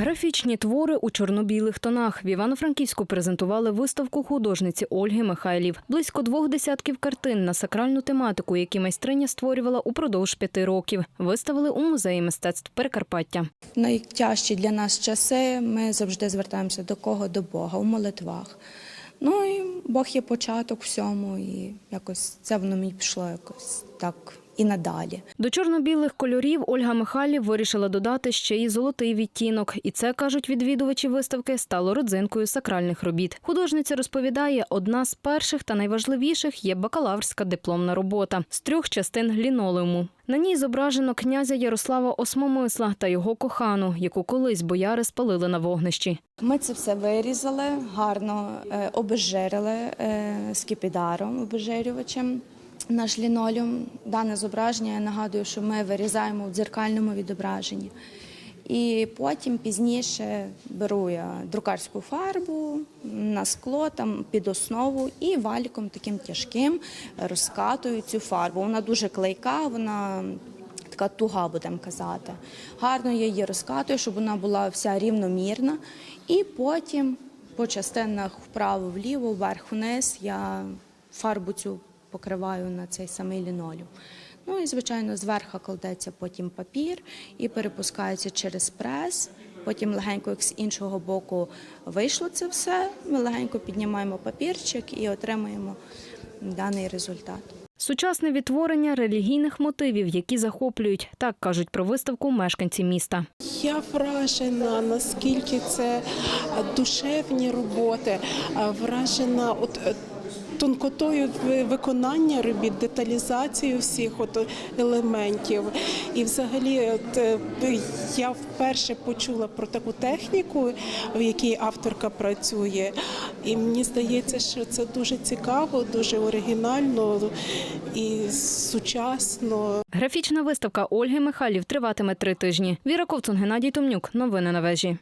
Графічні твори у чорно-білих тонах в Івано-Франківську презентували виставку художниці Ольги Михайлів. Близько двох десятків картин на сакральну тематику, які майстриня створювала упродовж п'яти років. Виставили у музеї мистецтв Прикарпаття. Найтяжчі для нас часи ми завжди звертаємося до кого? До Бога у молитвах. Ну і Бог є початок всьому, і якось це воно мені пішло якось так і надалі. До чорно-білих кольорів Ольга Михайлів вирішила додати ще й золотий відтінок. І це, кажуть відвідувачі виставки, стало родзинкою сакральних робіт. Художниця розповідає, одна з перших та найважливіших є бакалаврська дипломна робота з трьох частин глінолеуму. На ній зображено князя Ярослава Осмомисла та його кохану, яку колись бояри спалили на вогнищі. Ми це все вирізали, гарно е, обезжирили е, скіпідаром, обезжирювачем. Наш лінолеум, дане зображення, я нагадую, що ми вирізаємо в дзеркальному відображенні. І потім пізніше беру я друкарську фарбу на скло там під основу і валіком таким тяжким розкатую цю фарбу. Вона дуже клейка, вона така туга, будемо казати. Гарно я її розкатую, щоб вона була вся рівномірна. І потім по частинах вправо-вліво, вверх-вниз я фарбу цю покриваю на цей самий лінолеум. Ну і, звичайно, зверху кладеться потім папір і перепускається через прес. Потім легенько, як з іншого боку, вийшло це все. Ми легенько піднімаємо папірчик і отримуємо даний результат. Сучасне відтворення релігійних мотивів, які захоплюють, так кажуть про виставку мешканці міста. Я вражена, наскільки це душевні роботи, вражена от тонкотою виконання робіт, деталізацією всіх от елементів. І взагалі, от, е, я вперше почула про таку техніку, в якій авторка працює. І мені здається, що це дуже цікаво, дуже оригінально і сучасно. Графічна виставка Ольги Михайлів триватиме три тижні. Віра Ковцун, Геннадій Томнюк. Новини на вежі.